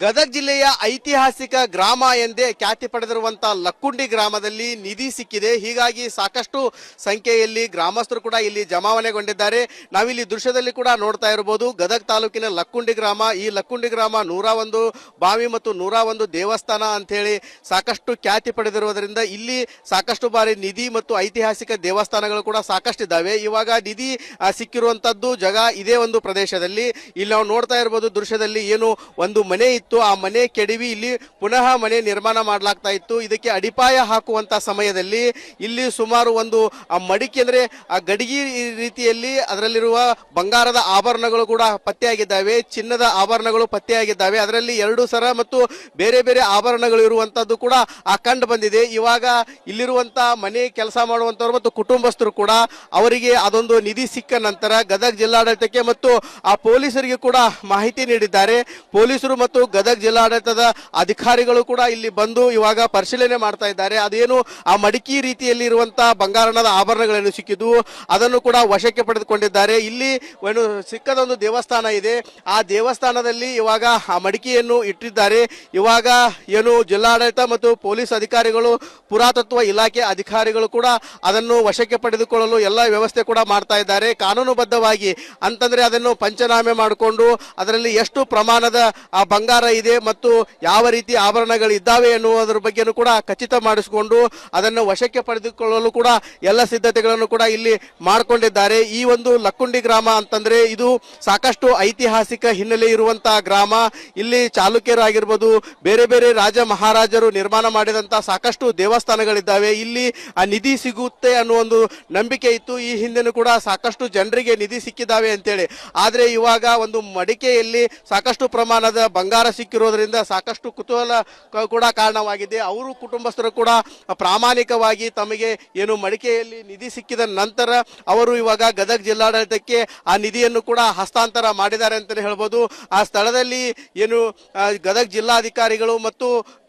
ಗದಗ ಜಿಲ್ಲೆಯ ಐತಿಹಾಸಿಕ ಗ್ರಾಮ ಎಂದೇ ಖ್ಯಾತಿ ಪಡೆದಿರುವಂತಹ ಲಕ್ಕುಂಡಿ ಗ್ರಾಮದಲ್ಲಿ ನಿಧಿ ಸಿಕ್ಕಿದೆ. ಹೀಗಾಗಿ ಸಾಕಷ್ಟು ಸಂಖ್ಯೆಯಲ್ಲಿ ಗ್ರಾಮಸ್ಥರು ಕೂಡ ಇಲ್ಲಿ ಜಮಾವಣೆಗೊಂಡಿದ್ದಾರೆ. ನಾವಿಲ್ಲಿ ದೃಶ್ಯದಲ್ಲಿ ಕೂಡ ನೋಡ್ತಾ ಇರಬಹುದು ಗದಗ ತಾಲೂಕಿನ ಲಕ್ಕುಂಡಿ ಗ್ರಾಮ. ಈ ಲಕ್ಕುಂಡಿ ಗ್ರಾಮ ನೂರ ಒಂದು ಬಾವಿ ಮತ್ತು ನೂರ ಒಂದು ದೇವಸ್ಥಾನ ಅಂತ ಹೇಳಿ ಸಾಕಷ್ಟು ಖ್ಯಾತಿ ಪಡೆದಿರುವುದರಿಂದ ಇಲ್ಲಿ ಸಾಕಷ್ಟು ಬಾರಿ ನಿಧಿ ಮತ್ತು ಐತಿಹಾಸಿಕ ದೇವಸ್ಥಾನಗಳು ಕೂಡ ಸಾಕಷ್ಟಿದ್ದಾವೆ. ಇವಾಗ ನಿಧಿ ಸಿಕ್ಕಿರುವಂತದ್ದು ಜಗ ಇದೇ ಒಂದು ಪ್ರದೇಶದಲ್ಲಿ. ಇಲ್ಲಿ ನಾವು ನೋಡ್ತಾ ಇರಬಹುದು ದೃಶ್ಯದಲ್ಲಿ ಏನು ಒಂದು ಮನೆ ಇತ್ತು. ಆ ಮನೆ ಕೆಡವಿ ಇಲ್ಲಿ ಪುನಃ ಮನೆ ನಿರ್ಮಾಣ ಮಾಡಲಾಗ್ತಾ ಇತ್ತು. ಇದಕ್ಕೆ ಅಡಿಪಾಯ ಹಾಕುವಂತ ಸಮಯದಲ್ಲಿ ಇಲ್ಲಿ ಸುಮಾರು ಒಂದು, ಆ ಮಡಿಕೆ ಅಂದರೆ ಆ ಗಡಿಗೆ ರೀತಿಯಲ್ಲಿ ಅದರಲ್ಲಿರುವ ಬಂಗಾರದ ಆಭರಣಗಳು ಕೂಡ ಪತ್ತೆಯಾಗಿದ್ದಾವೆ. ಚಿನ್ನದ ಆಭರಣಗಳು ಪತ್ತೆಯಾಗಿದ್ದಾವೆ. ಅದರಲ್ಲಿ ಎರಡು ಸರ ಮತ್ತು ಬೇರೆ ಬೇರೆ ಆಭರಣಗಳು ಇರುವಂತದ್ದು ಕೂಡ ಆ ಕಂಡು ಬಂದಿದೆ. ಇವಾಗ ಇಲ್ಲಿರುವಂತ ಮನೆ ಕೆಲಸ ಮಾಡುವಂತವ್ರು ಮತ್ತು ಕುಟುಂಬಸ್ಥರು ಕೂಡ ಅವರಿಗೆ ಅದೊಂದು ನಿಧಿ ಸಿಕ್ಕ ನಂತರ ಗದಗ ಜಿಲ್ಲಾಡಳಿತಕ್ಕೆ ಮತ್ತು ಆ ಪೊಲೀಸರಿಗೆ ಕೂಡ ಮಾಹಿತಿ ನೀಡಿದ್ದಾರೆ. ಪೊಲೀಸರು ಮತ್ತು ಗದಗ ಜಿಲ್ಲಾಡಳಿತದ ಅಧಿಕಾರಿಗಳು ಕೂಡ ಇಲ್ಲಿ ಬಂದು ಇವಾಗ ಪರಿಶೀಲನೆ ಮಾಡ್ತಾ ಇದ್ದಾರೆ. ಅದೇನು ಆ ಮಡಿಕಿ ರೀತಿಯಲ್ಲಿ ಇರುವಂತಹ ಬಂಗಾರಣದ ಆಭರಣಗಳನ್ನು ಸಿಕ್ಕಿದ್ದು ಅದನ್ನು ಕೂಡ ವಶಕ್ಕೆ ಪಡೆದುಕೊಂಡಿದ್ದಾರೆ. ಇಲ್ಲಿ ಏನು ಸಿಕ್ಕದೊಂದು ದೇವಸ್ಥಾನ ಇದೆ. ಆ ದೇವಸ್ಥಾನದಲ್ಲಿ ಇವಾಗ ಆ ಮಡಿಕೆಯನ್ನು ಇಟ್ಟಿದ್ದಾರೆ. ಇವಾಗ ಏನು ಜಿಲ್ಲಾಡಳಿತ ಮತ್ತು ಪೊಲೀಸ್ ಅಧಿಕಾರಿಗಳು, ಪುರಾತತ್ವ ಇಲಾಖೆ ಅಧಿಕಾರಿಗಳು ಕೂಡ ಅದನ್ನು ವಶಕ್ಕೆ ಪಡೆದುಕೊಳ್ಳಲು ಎಲ್ಲ ವ್ಯವಸ್ಥೆ ಕೂಡ ಮಾಡ್ತಾ ಇದ್ದಾರೆ. ಕಾನೂನುಬದ್ಧವಾಗಿ ಅಂತಂದ್ರೆ ಅದನ್ನು ಪಂಚನಾಮೆ ಮಾಡಿಕೊಂಡು ಅದರಲ್ಲಿ ಎಷ್ಟು ಪ್ರಮಾಣದ ಆ ಬಂಗಾರ ಇದೆ ಮತ್ತು ಯಾವ ರೀತಿ ಆಭರಣಗಳು ಇದ್ದಾವೆ ಎನ್ನುವುದರ ಬಗ್ಗೆನೂ ಕೂಡ ಖಚಿತ ಮಾಡಿಸಿಕೊಂಡು ಅದನ್ನು ವಶಕ್ಕೆ ಪಡೆದುಕೊಳ್ಳಲು ಕೂಡ ಎಲ್ಲ ಸಿದ್ಧತೆಗಳನ್ನು ಕೂಡ ಇಲ್ಲಿ ಮಾಡಿಕೊಂಡಿದ್ದಾರೆ. ಈ ಒಂದು ಲಕ್ಕುಂಡಿ ಗ್ರಾಮ ಅಂತಂದ್ರೆ ಇದು ಸಾಕಷ್ಟು ಐತಿಹಾಸಿಕ ಹಿನ್ನೆಲೆ ಇರುವಂತಹ ಗ್ರಾಮ. ಇಲ್ಲಿ ಚಾಲುಕ್ಯರಾಗಿರ್ಬೋದು, ಬೇರೆ ಬೇರೆ ರಾಜ ಮಹಾರಾಜರು ನಿರ್ಮಾಣ ಮಾಡಿದಂತಹ ಸಾಕಷ್ಟು ದೇವಸ್ಥಾನಗಳಿದ್ದಾವೆ. ಇಲ್ಲಿ ಆ ನಿಧಿ ಸಿಗುತ್ತೆ ಅನ್ನೋ ಒಂದು ನಂಬಿಕೆ ಇತ್ತು. ಈ ಹಿಂದೆನೂ ಕೂಡ ಸಾಕಷ್ಟು ಜನರಿಗೆ ನಿಧಿ ಸಿಕ್ಕಿದ್ದಾವೆ ಅಂತೇಳಿ. ಆದ್ರೆ ಇವಾಗ ಒಂದು ಮಡಿಕೆಯಲ್ಲಿ ಸಾಕಷ್ಟು ಪ್ರಮಾಣದ ಬಂಗಾರ ಸಿಕ್ಕಿರೋದ್ರಿಂದ ಸಾಕಷ್ಟು ಕುತೂಹಲ ಕೂಡ ಕಾರಣವಾಗಿದೆ. ಅವರು ಕುಟುಂಬಸ್ಥರು ಕೂಡ ಪ್ರಾಮಾಣಿಕವಾಗಿ ತಮಗೆ ಏನು ಮಡಿಕೆಯಲ್ಲಿ ನಿಧಿ ಸಿಕ್ಕಿದ ನಂತರ ಅವರು ಇವಾಗ ಗದಗ ಜಿಲ್ಲಾಡಳಿತಕ್ಕೆ ಆ ನಿಧಿಯನ್ನು ಕೂಡ ಹಸ್ತಾಂತರ ಮಾಡಿದ್ದಾರೆ ಅಂತಲೇ ಹೇಳ್ಬೋದು. ಆ ಸ್ಥಳದಲ್ಲಿ ಏನು ಗದಗ ಜಿಲ್ಲಾಧಿಕಾರಿಗಳು ಮತ್ತು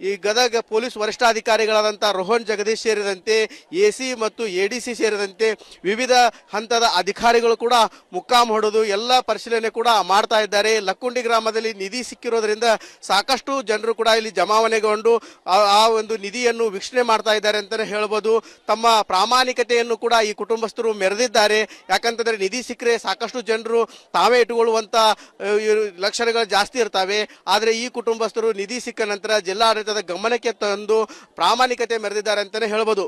ಈ ಗದಗ ಪೊಲೀಸ್ ವರಿಷ್ಠಾಧಿಕಾರಿಗಳಾದಂಥ ರೋಹನ್ ಜಗದೀಶ್ ಸೇರಿದಂತೆ ಎ ಮತ್ತು ಎ ಸಿ ಸೇರಿದಂತೆ ವಿವಿಧ ಹಂತದ ಅಧಿಕಾರಿಗಳು ಕೂಡ ಮುಕ್ಕಾಂ ಹೊಡೆದು ಎಲ್ಲ ಪರಿಶೀಲನೆ ಕೂಡ ಮಾಡ್ತಾ ಇದ್ದಾರೆ. ಲಕ್ಕುಂಡಿ ಗ್ರಾಮದಲ್ಲಿ ನಿಧಿ ಸಿಕ್ಕಿರೋದ್ರಿಂದ ಸಾಕಷ್ಟು ಜನರು ಕೂಡ ಇಲ್ಲಿ ಜಮಾವಣೆಗೊಂಡು ಆ ಒಂದು ನಿಧಿಯನ್ನು ವೀಕ್ಷಣೆ ಮಾಡ್ತಾ ಇದ್ದಾರೆ ಅಂತಲೇ ಹೇಳ್ಬೋದು. ತಮ್ಮ ಪ್ರಾಮಾಣಿಕತೆಯನ್ನು ಕೂಡ ಈ ಕುಟುಂಬಸ್ಥರು ಮೆರೆದಿದ್ದಾರೆ. ಯಾಕಂತಂದ್ರೆ ನಿಧಿ ಸಿಕ್ಕರೆ ಸಾಕಷ್ಟು ಜನರು ತಾವೇ ಇಟ್ಟುಕೊಳ್ಳುವಂತ ಲಕ್ಷಣಗಳು ಜಾಸ್ತಿ ಇರ್ತವೆ. ಆದರೆ ಈ ಕುಟುಂಬಸ್ಥರು ನಿಧಿ ಸಿಕ್ಕ ನಂತರ ಜಿಲ್ಲಾಡಳಿತದ ಗಮನಕ್ಕೆ ತಂದು ಪ್ರಾಮಾಣಿಕತೆ ಮೆರೆದಿದ್ದಾರೆ ಅಂತಾನೆ ಹೇಳ್ಬೋದು.